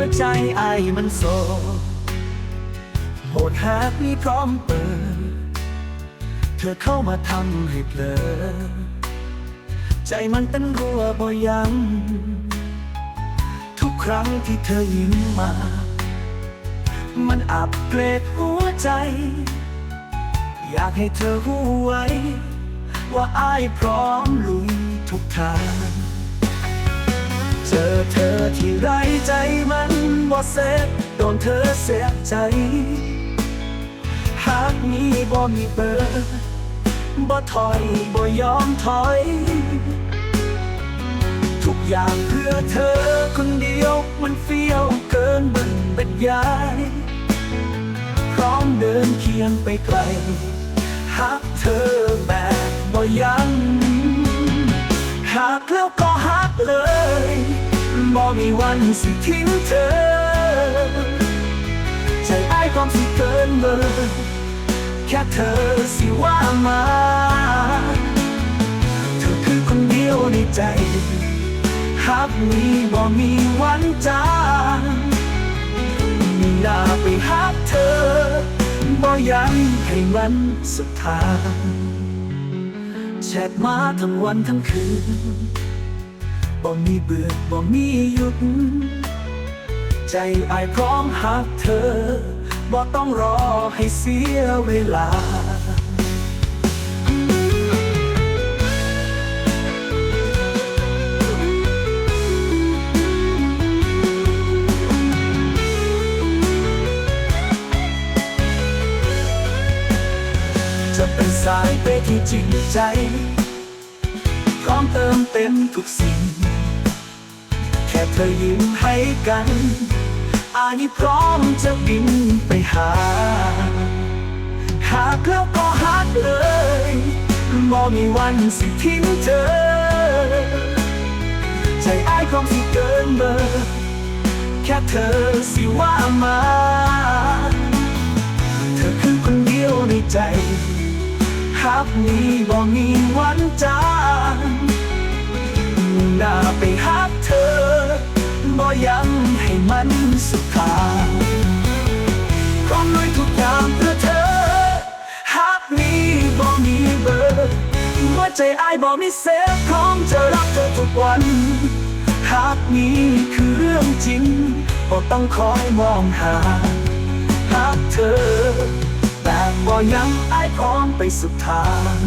หัวใจไอมันโซโหดหากมีพร้อมเปิด เธอเข้ามาทำให้เพลอใจมันเต้นรัวบ่ยัง้งทุกครั้งที่เธอยิ้มมา มันอับเกรดหัวใจ อยากให้เธอรู้ไว้ ว่าอายพร้อมลุยทุกทาง เจอเธอที่ไรใจมันบ่เซ็ตโดนเธอเสียใจ หากมีบ่มีเบอร์บ่ถอยบ่ยอมถอย ทุกอย่างเพื่อเธอคนเดียวมันเฟี้ยวเกินบรรบรรยายพร้อมเดินเคียงไปไกลหักเธอแบบบ่ยัง้งหักแล้วก็หักเลย บ่มีวันสิทิ้งเธอ ใจอ้ายความสิเกินเบอร์แค่เธอสิว่ามา เธอคือคนเดียวในใจหักนี้บ่มีวันจางมีหน้าไปหักเธอ บ่ยังให้มันสุดทางแชทมาทั้งวันทั้งคืน บ่มีเบื่อบ่มีหยุด ใจอายพร้อมหักเธอ บ่ต้องรอให้เสียเวลาจะเป็นสายเปที่จริงใจ พร้อมเติมเต็มทุกสิ่ง ค่เธอยิ้มให้กัน อานี่พร้อมจะบินไปหา หากแล้วก็หักเลยบ่มีวันสิทิ้งเธอ ใจอ้ายของสิเกินเบอร์แค่เธอสิว่ามา เธอคือคนเดียวในใจหักนี้บ่มีวันจางหน้าไปหักเธอบ่ ใจอายบ่มีเซฟพร้อมจะรักเธอทุกวัน หากนี้คือเรื่องจริงบ่ต้องคอยมองหา หากเธอแต่บ่ยังอายพร้อมไปสุดทาง